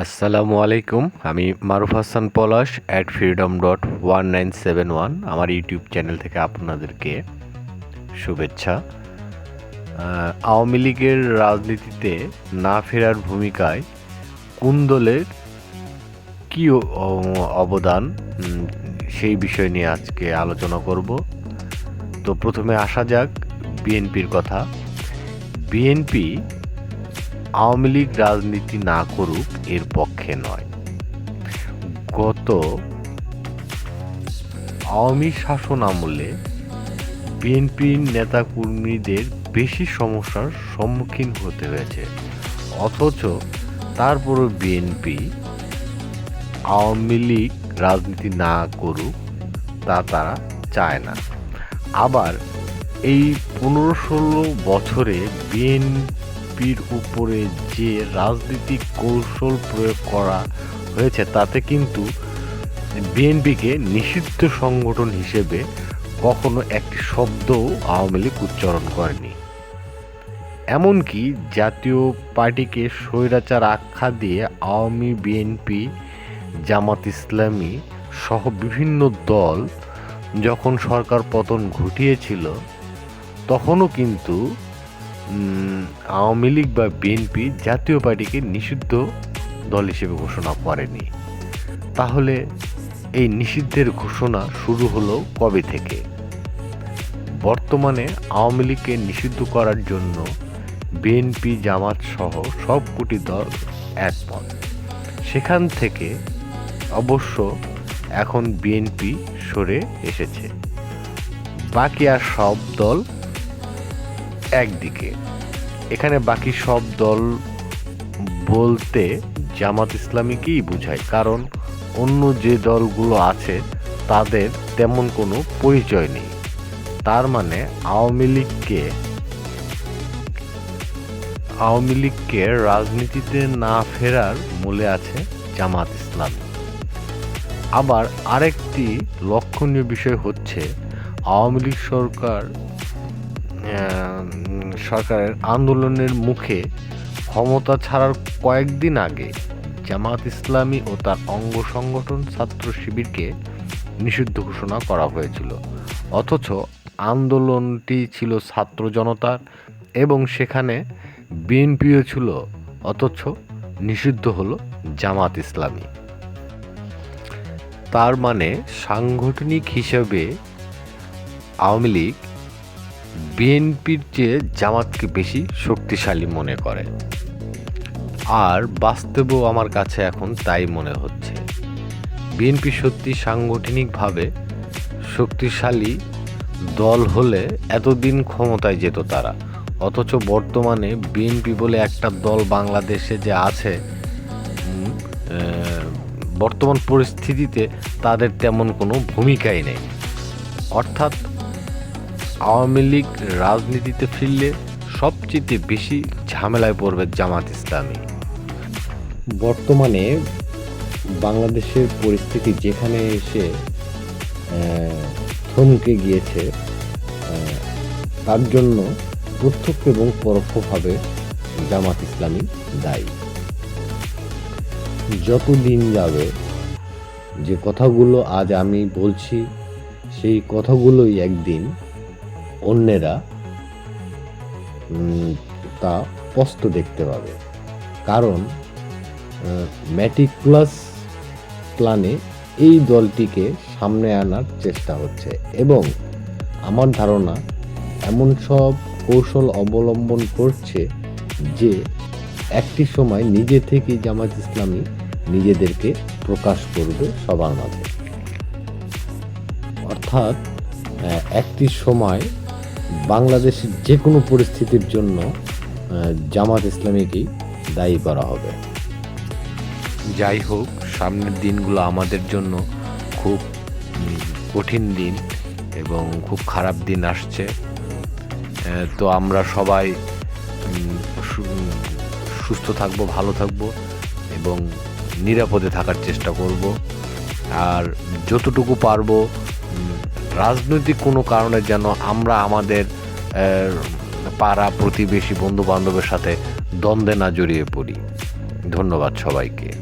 আসসালামু আলাইকুম, আমি Maruf Hasan Palash at freedom dot one nine seven one আমার ইউটিউব চ্যানেল থেকে আপনাদেরকে শুভেচ্ছা। আওয়ামী লীগের রাজনীতিতে না ফেরার ভূমিকায় কোন দলের কী অবদান সেই বিষয় নিয়ে আজকে আলোচনা করব। তো প্রথমে আসা যাক বিএনপির কথা। বিএনপি আওয়ামী লীগ রাজনীতি না করুক এর পক্ষে নয়। গত আওয়ামী শাসন আমলে বিএনপির নেতাকর্মীদের বেশি সমস্যার সম্মুখীন হতে হয়েছে। অথচ তারপরও বিএনপি আওয়ামী লীগ রাজনীতি না করুক তা তারা চায় না। আবার এই পনেরো ষোলো বছরে বিএনপির উপরে যে রাজনৈতিক কৌশল প্রয়োগ করা হয়েছে, তাতে কিন্তু বিএনপিকে নিষিদ্ধ সংগঠন হিসেবে কখনো একটি শব্দও আওয়ামী লীগ উচ্চারণ করেনি। এমনকি জাতীয় পার্টিকে স্বৈরাচার আখ্যা দিয়ে আওয়ামী বিএনপি, জামাত ইসলামী সহ বিভিন্ন দল যখন সরকার পতন ঘটিয়েছিল, তখনও কিন্তু আওয়ামী লীগ বা বিএনপি জাতীয় পার্টিকে নিষিদ্ধ দল হিসেবে ঘোষণা করেনি। তাহলে এই নিষিদ্ধের ঘোষণা শুরু হলো কবে থেকে? বর্তমানে আওয়ামী লীগকে নিষিদ্ধ করার জন্য বিএনপি, জামাত সহ সবকটি দল একমত। সেখান থেকে অবশ্য এখন বিএনপি সরে এসেছে। বাকি আর সব দল একদিকে। এখানে বাকি সব দল বলতে জামাত ইসলামীকেই বোঝায়, কারণ অন্য যে দলগুলো আছে তাদের তেমন কোনো পরিচয় নেই। তার মানে আওয়ামী লীগকে আওয়ামী লীগকে রাজনীতিতে না ফেরার মূলে আছে জামাত ইসলাম। আবার আরেকটি লক্ষণীয় বিষয় হচ্ছে, আওয়ামী লীগ সরকার সরকারের আন্দোলনের মুখে ক্ষমতা ছাড়ার কয়েকদিন আগে জামাত ইসলামী ও তার অঙ্গ সংগঠন ছাত্র শিবিরকে নিষিদ্ধ ঘোষণা করা হয়েছিল। অথচ আন্দোলনটি ছিল ছাত্র জনতার এবং সেখানে বিএনপিও ছিল, অথচ নিষিদ্ধ হলো জামাত ইসলামী। তার মানে সাংগঠনিক হিসেবে আওয়ামী লীগ বিএনপির চেয়ে জামাতকে বেশি শক্তিশালী মনে করে। আর বাস্তবেও আমার কাছে এখন তাই মনে হচ্ছে। বিএনপি সত্যি সাংগঠনিকভাবে শক্তিশালী দল হলে এতদিন ক্ষমতায় যেত তারা। অথচ বর্তমানে বিএনপি বলে একটা দল বাংলাদেশে যে আছে বর্তমান পরিস্থিতিতে তাদের তেমন কোনো ভূমিকাই নেই। অর্থাৎ আওয়ামী লীগ রাজনীতিতে ফিরলে সবচেয়ে বেশি ঝামেলায় পড়বে জামাত ইসলামী। বর্তমানে বাংলাদেশের পরিস্থিতি যেখানে এসে থমকে গিয়েছে তার জন্য প্রত্যক্ষ এবং পরোক্ষভাবে জামাত ইসলামী দায়ী। যত দিন যাবে, যে কথাগুলো আজ আমি বলছি, সেই কথাগুলোই একদিন অন্যেরা তা স্পষ্ট দেখতে পাবে। কারণ ম্যাটিকুলাস প্ল্যানে এই দলটিকে সামনে আনার চেষ্টা হচ্ছে এবং আমার ধারণা এমন সব কৌশল অবলম্বন করছে যে একটি সময় নিজে থেকেই জামাত ইসলামী নিজেদেরকে প্রকাশ করবে সবার মাঝে। অর্থাৎ একটি সময় বাংলাদেশের যে কোনো পরিস্থিতির জন্য জামাত ইসলামীকেই দায়ী করা হবে। যাই হোক, সামনের দিনগুলো আমাদের জন্য খুব কঠিন দিন এবং খুব খারাপ দিন আসছে। তো আমরা সবাই সুস্থ থাকব, ভালো থাকব এবং নিরাপদে থাকার চেষ্টা করব। আর যতটুকু পারব রাজনৈতিক কোনো কারণে যেন আমরা আমাদের পাড়া প্রতিবেশী বন্ধু বান্ধবের সাথে দ্বন্দ্বে না জড়িয়ে পড়ি। ধন্যবাদ সবাইকে।